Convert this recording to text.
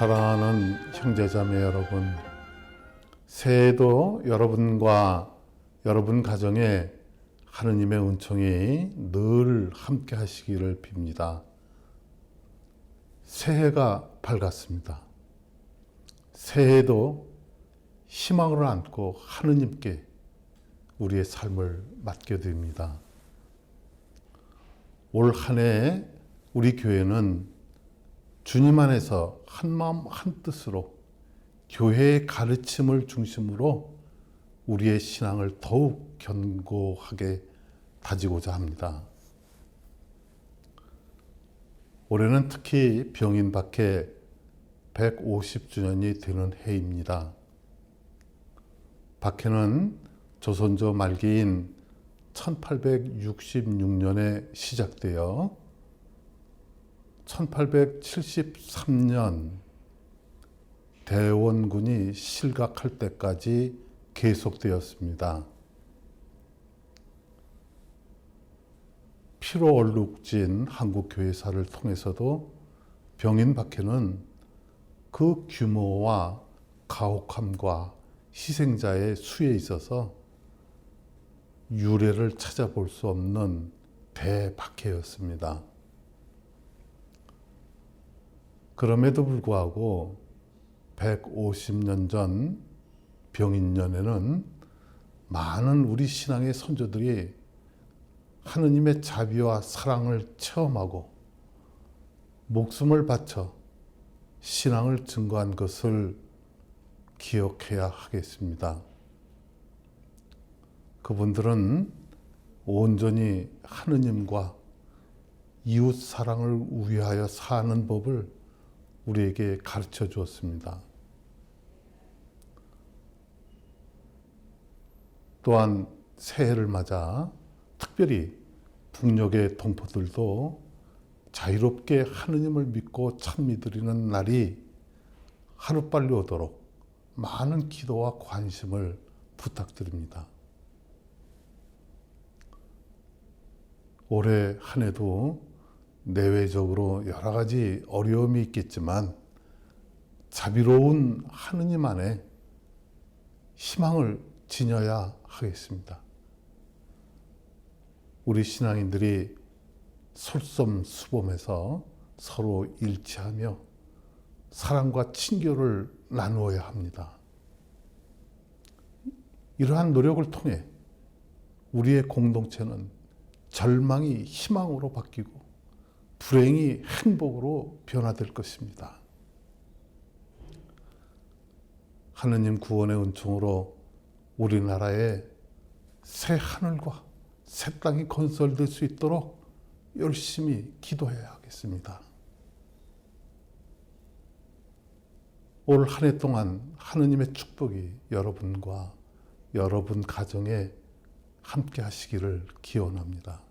사랑하는 형제자매 여러분, 새해도 여러분과 여러분 가정에 하느님의 은총이 늘 함께 하시기를 빕니다. 새해가 밝았습니다. 새해도 희망을 안고 하느님께 우리의 삶을 맡겨드립니다. 올 한 해 우리 교회는 주님 안에서 한 마음 한 뜻으로 교회의 가르침을 중심으로 우리의 신앙을 더욱 견고하게 다지고자 합니다. 올해는 특히 병인 밖에 150주년이 되는 해입니다. 박해는 조선조 말기인 1866년에 시작되어 1873년 대원군이 실각할 때까지 계속되었습니다. 피로 얼룩진 한국 교회사를 통해서도 병인 박해는 그 규모와 가혹함과 희생자의 수에 있어서 유례를 찾아볼 수 없는 대박해였습니다. 그럼에도 불구하고 150년 전 병인년에는 많은 우리 신앙의 선조들이 하느님의 자비와 사랑을 체험하고 목숨을 바쳐 신앙을 증거한 것을 기억해야 하겠습니다. 그분들은 온전히 하느님과 이웃 사랑을 위하여 사는 법을 우리에게 가르쳐 주었습니다. 또한 새해를 맞아 특별히 북녘의 동포들도 자유롭게 하느님을 믿고 찬미드리는 날이 하루빨리 오도록 많은 기도와 관심을 부탁드립니다. 올해 한 해도 내외적으로 여러 가지 어려움이 있겠지만 자비로운 하느님 안에 희망을 지녀야 하겠습니다. 우리 신앙인들이 솔선수범해서 서로 일치하며 사랑과 친교를 나누어야 합니다. 이러한 노력을 통해 우리의 공동체는 절망이 희망으로 바뀌고 불행이 행복으로 변화될 것입니다. 하느님 구원의 은총으로 우리나라에 새 하늘과 새 땅이 건설될 수 있도록 열심히 기도해야 하겠습니다. 올 한 해 동안 하느님의 축복이 여러분과 여러분 가정에 함께 하시기를 기원합니다.